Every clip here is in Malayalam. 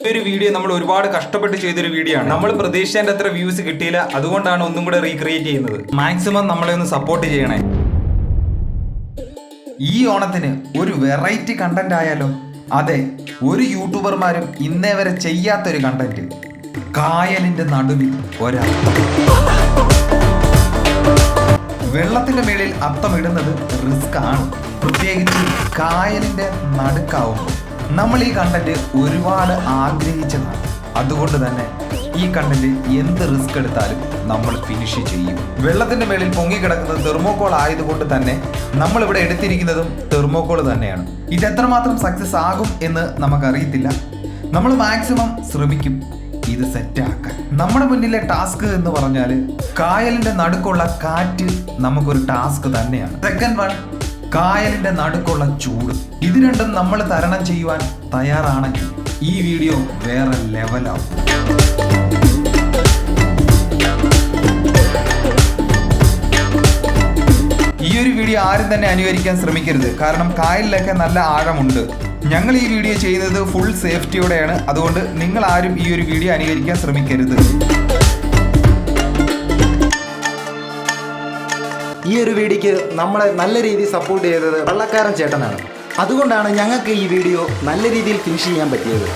ഒരു വീഡിയോ നമ്മൾ ഒരുപാട് കഷ്ടപ്പെട്ട് ചെയ്തൊരു വീഡിയോ ആണ്. നമ്മൾ പ്രതീക്ഷിച്ചതിന്റെ അത്ര വ്യൂസ് കിട്ടിയില്ല. അതുകൊണ്ടാണ് ഒന്നും കൂടെ റീക്രിയേറ്റ് ചെയ്യുന്നത്. മാക്സിമം നമ്മളെ ഒന്ന് സപ്പോർട്ട് ചെയ്യണേ. ഈ ഓണത്തിന് ഒരു വെറൈറ്റി കണ്ടന്റ് ആയാലോ അതെ ഒരു യൂട്യൂബർമാരും ഇന്നേ വരെ ചെയ്യാത്തൊരു കണ്ടന്റ് കായലിന്റെ നടുവിൽ ഒരാൾ. വെള്ളത്തിന്റെ മേളിൽ അത്തം ഇടുന്നത് റിസ്ക് ആണ്. പ്രത്യേകിച്ച് കായലിന്റെ നടുക്കാവുമ്പോൾ. നമ്മൾ ഈ കണ്ടന്റ് ഒരുപാട് ആഗ്രഹിച്ചതാണ്. അതുകൊണ്ട് തന്നെ ഈ കണ്ടന്റ് എന്ത് റിസ്ക് എടുത്താലും നമ്മൾ ഫിനിഷ് ചെയ്യും. വെള്ളത്തിന്റെ മേളിൽ പൊങ്ങിക്കിടക്കുന്നത് തെർമോകോൾ ആയതുകൊണ്ട് തന്നെ നമ്മൾ ഇവിടെ എടുത്തിരിക്കുന്നതും തെർമോകോൾ തന്നെയാണ്. ഇത് എത്രമാത്രം സക്സസ് ആകും എന്ന് നമുക്കറിയത്തില്ല. നമ്മൾ മാക്സിമം ശ്രമിക്കും. ഇത് സെറ്റാക്കാൻ നമ്മുടെ മുന്നിലെ ടാസ്ക് എന്ന് പറഞ്ഞാൽ കായലിന്റെ നടുക്കുള്ള കാറ്റ് നമുക്കൊരു ടാസ്ക് തന്നെയാണ്. സെക്കൻഡ് വൺ കായലിന്റെ നടുക്കുള്ള ചൂട്. ഇത് രണ്ടും നമ്മൾ തരണം ചെയ്യുവാൻ തയ്യാറാണെങ്കിൽ ഈ വീഡിയോ വേറെ ലെവലാവും. ഈ ഒരു വീഡിയോ ആരും തന്നെ അനുകരിക്കാൻ ശ്രമിക്കരുത്. കാരണം കായലിലൊക്കെ നല്ല ആഴമുണ്ട്. ഞങ്ങൾ ഈ വീഡിയോ ചെയ്യുന്നത് ഫുൾ സേഫ്റ്റിയോടെയാണ് അതുകൊണ്ട് നിങ്ങൾ ആരും ഈ ഒരു വീഡിയോ അനുകരിക്കാൻ ശ്രമിക്കരുത്. ഈ ഒരു വീഡിയോക്ക് നമ്മളെ നല്ല രീതിയിൽ സപ്പോർട്ട് ചെയ്തത് വള്ളക്കാരൻ ചേട്ടനാണ്. അതുകൊണ്ടാണ് ഞങ്ങൾക്ക് ഈ വീഡിയോ നല്ല രീതിയിൽ ഫിനിഷ് ചെയ്യാൻ പറ്റിയത്.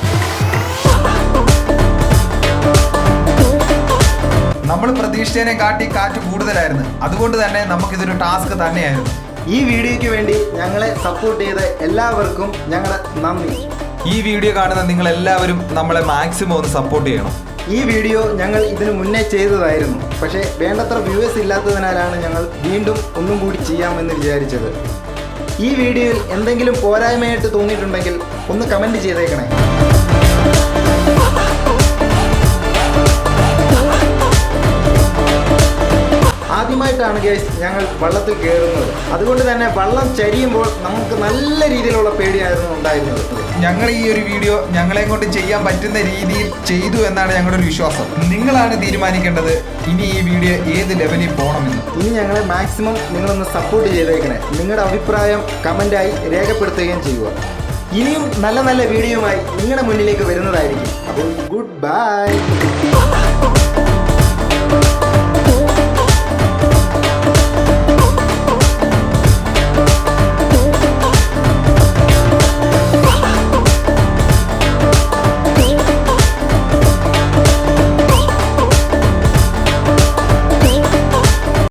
നമ്മൾ പ്രതീക്ഷിച്ചതിനെ കാട്ടി കാറ്റ് കൂടുതലായിരുന്നു. അതുകൊണ്ട് തന്നെ നമുക്കിതൊരു ടാസ്ക് തന്നെയായിരുന്നു. ഈ വീഡിയോയ്ക്ക് വേണ്ടി ഞങ്ങളെ സപ്പോർട്ട് ചെയ്ത എല്ലാവർക്കും ഞങ്ങളെ നന്ദി. ഈ വീഡിയോ കാണുന്ന നിങ്ങൾ എല്ലാവരും നമ്മളെ മാക്സിമം ഒന്ന് സപ്പോർട്ട് ചെയ്യണം. ഈ വീഡിയോ ഞങ്ങൾ ഇതിനു മുന്നേ ചെയ്തതായിരുന്നു. പക്ഷേ വേണ്ടത്ര വ്യൂവേഴ്സ് ഇല്ലാത്തതിനാലാണ് ഞങ്ങൾ വീണ്ടും ഒന്നും കൂടി ചെയ്യാമെന്ന് വിചാരിച്ചത്. ഈ വീഡിയോയിൽ എന്തെങ്കിലും പോരായ്മയായിട്ട് തോന്നിയിട്ടുണ്ടെങ്കിൽ ഒന്ന് കമന്റ് ചെയ്തേക്കണേ. ആദ്യമായിട്ടാണ് ഗൈസ് ഞങ്ങൾ വള്ളത്തിൽ കയറുന്നത് അതുകൊണ്ട് തന്നെ വള്ളം ചരിയുമ്പോൾ നമുക്ക് നല്ല രീതിയിലുള്ള പേടിയായിരുന്നു ഉണ്ടായിരുന്നത്. ഞങ്ങൾ ഈ ഒരു വീഡിയോ ഞങ്ങളെ കൊണ്ട് ചെയ്യാൻ പറ്റുന്ന രീതിയിൽ ചെയ്തു എന്നാണ് ഞങ്ങളുടെ ഒരു വിശ്വാസം. നിങ്ങളാണ് തീരുമാനിക്കേണ്ടത് ഇനി ഈ വീഡിയോ ഏത് ലെവലിൽ പോകണമെന്ന്. ഇനി ഞങ്ങളെ മാക്സിമം നിങ്ങളൊന്ന് സപ്പോർട്ട് ചെയ്തേക്കണേ. നിങ്ങളുടെ അഭിപ്രായം കമന്റായി രേഖപ്പെടുത്തുകയും ചെയ്യുക. ഇനിയും നല്ല നല്ല വീഡിയോയുമായി നിങ്ങളുടെ മുന്നിലേക്ക് വരുന്നതായിരിക്കും. അപ്പോൾ ഗുഡ് ബൈ